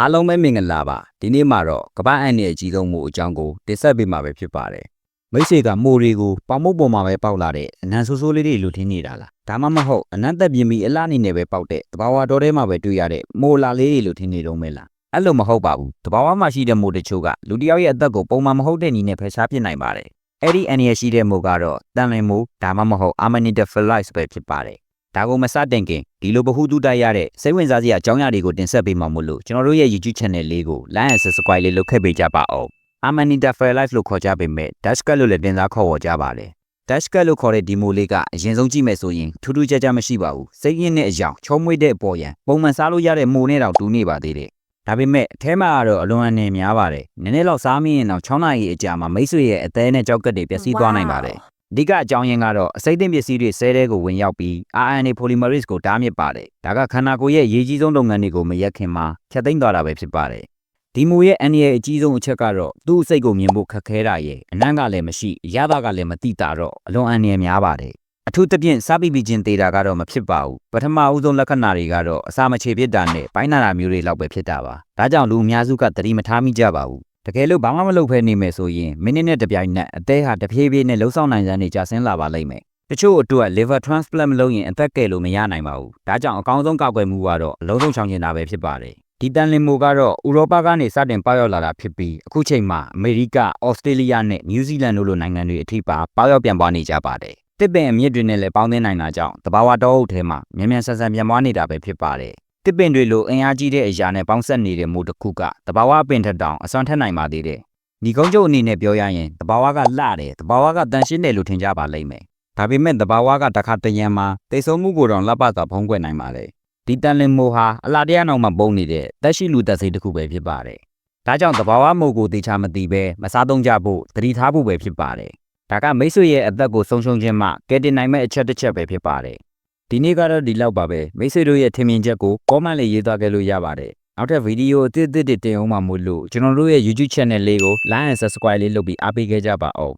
အားလုံးပဲမင်္ဂလာပါဒီနေ့မှာတော့ကမ္ဘာအန်ရဲ့အကြီးဆုံးမို့အကြောင်းကိုတင်ဆက်ပေးမှာပဲဖြစ်ပါတယ်မိတ်ဆွေကမိုးတွေကိုပေါင်မုတ်ပေါ်မှာပဲပေါက်လာတဲ့အနံဆိုးဆိုးလေးတွေလိုထင်းနေတာလားဒါမှမဟုတ်အနံသက်ပြင်းပြီးအလှအနေနဲ့ပဲပေါက်တဲ့တဘာဝတော်ထဲမှာပဲတွေ့ရတဲ့မိုးလာလေးတွေလိုထင်းနေတော့မဲလားအဲ့လိုမဟုတ်ပါဘူးတဘာဝမှာရှိတဲ့မို့တချို့ကလူတစ်ယောက်ရဲ့အသက်ကိုပုံမှန်မဟုတ်တဲ့နည်းနဲ့ဖယ်ရှားပစ်နိုင်ပါတယ်အဲ့ဒီအန်ရဲ့ရှိတဲ့မို့ကတော့တန်လင်မို့ဒါမှမဟုတ် Amanita Phyllis ပဲဖြစ်ပါတယ် ဒါကိုမစတင်ခင်ဒီလိုဗဟုသုတရတဲ့စိတ်ဝင်စားစရာအကြောင်းအရာတွေကိုတင်ဆက်ပေးမှာမို့လို့ကျွန်တော်တို့ရဲ့ YouTube channel လေးကို like and subscribe လေးလုပ်ခဲ့ပေးကြပါအောင် Amanita Phyllis လို့ခေါ်ကြပေမဲ့ Dashcat လို့လည်းတင်စားခေါ်ဝေါ်ကြပါတယ် Dashcat လို့ခေါ်တဲ့ဒီမိုလေးကအရင်ဆုံးကြည့်မယ်ဆိုရင်ထူးထူးခြားခြားမရှိပါဘူးစိတ်ရင်းတဲ့အကြောင်းချုံမွေ့တဲ့အပေါ်ရန်ပုံမှန်စားလို့ရတဲ့မိုနဲ့တောင်တူနေပါသေးတယ်ဒါပေမဲ့အထဲမှာကတော့အလွန်အနေများပါတယ်နည်းနည်းတော့စားမိရင်တော့6နာရီအကြာမှာမိတ်ဆွေရဲ့အသေးနဲ့ကြောက်ကက်တွေပျက်စီးသွားနိုင်ပါတယ် အဓိကအကြောင်းရင်းကတော့အစိမ့်သိမ့်ပစ္စည်းတွေဆဲတဲ့ကိုဝင်ရောက်ပြီး RNA polymerase ကိုတားမြစ်ပါတယ်ဒါကခန္ဓာကိုယ်ရဲ့ရည်ကြီးဆုံးလုပ်ငန်းတွေကိုမရက်ခင်မှာဖြတ်သိမ်းသွားတာပဲဖြစ်ပါတယ်ဒီမူရဲ့အန်ရဲ့အကြီးဆုံးအချက်ကတော့သူ့အစိတ်ကိုမြင်ဖို့ခက်ခဲတာရဲ့အနံ့ကလည်းမရှိအရသာကလည်းမတိတာတော့အလွန်အန်ရများပါတယ်အထူးသဖြင့်စားပြီးပြီးချင်းသေးတာကတော့မဖြစ်ပါဘူးပထမဦးဆုံးလက္ခဏာတွေကတော့အစာမချေဖြစ်တာနဲ့ပိုင်းနာတာမျိုးတွေလောက်ပဲဖြစ်တာပါဒါကြောင့်လူအများစုကသတိမထားမိကြပါဘူး တကယ်လို့ဘာမှမလုပ်ဖဲနေမယ်ဆိုရင်မိနစ်နဲ့တစ်ပြိုင်နက်အသေးဟာတဖြည်းဖြည်းနဲ့လှုပ်ဆောင်နိုင်စမ်းနေကြဆင်းလာပါလိမ့်မယ်တချို့အတွက် liver transplant မလုပ်ရင်အသက်ကယ်လို့မရနိုင်ပါဘူးဒါကြောင့်အကောင်းဆုံးကာကွယ်မှုကတော့အလုံးစုံချောင်ကျင်တာပဲဖြစ်ပါတယ်ဒီတန်လင်မိုကတော့ဥရောပကနေစတင်ပေါက်ရောက်လာတာဖြစ်ပြီးအခုချိန်မှာအမေရိက၊ဩစတြေးလျနဲ့နယူးဇီလန်တို့လိုနိုင်ငံတွေအထိပါပေါက်ရောက်ပြန်ပွားနေကြပါတယ်တစ်ပင်အမြင့်တွေနဲ့လည်းပေါင်းသင်းနိုင်တာကြောင့်တဘာဝတောအုပ်ထဲမှာမြန်မြန်ဆန်ဆန်ပြန်ပွားနေတာပဲဖြစ်ပါတယ် တစ်ပင်တွေလိုအင်အားကြီးတဲ့အရာနဲ့ပေါင်းဆက်နေတဲ့မိုးတစ်ခုကတဘာဝပင်ထက်တောင်အစွမ်းထက်နိုင်ပါသေးတယ်ဒီကုန်းကျုပ်အနေနဲ့ပြောရရင်တဘာဝကလှတယ်တဘာဝကတန်ရှင်းတယ်လို့ထင်ကြပါလိမ့်မယ်ဒါပေမဲ့တဘာဝကတခါတရံမှာတိတ်ဆုံးမှုကိုတော့လက်ပတ်သာဖုံးကွယ်နိုင်ပါလေဒီတန်လင်မိုဟာအလားတရားနောက်မှာပုံနေတဲ့တက်ရှိလူတက်စိတ်တစ်ခုပဲဖြစ်ပါတယ်ဒါကြောင့်တဘာဝမိုကိုတေချာမသိပဲမစားသုံးကြဖို့သတိထားဖို့ပဲဖြစ်ပါတယ်ဒါကမိတ်ဆွေရဲ့အသက်ကိုဆုံးရှုံးခြင်းမှကယ်တင်နိုင်မဲ့အချက်တစ်ချက်ပဲဖြစ်ပါတယ် ဒီနေ့ကတော့ဒီလောက်ပါပဲမိတ်ဆွေတို့ရဲ့ထင်မြင်ချက်ကို comment လေးရေးသားခဲ့လို့ရပါတယ်နောက်ထပ်ဗီဒီယိုအသစ်အသစ်တွေတင်အောင်မှာမို့လို့ကျွန်တော်တို့ရဲ့ YouTube channel လေးကို like and subscribe လေးလုပ်ပြီးအားပေးခဲ့ကြပါအောင်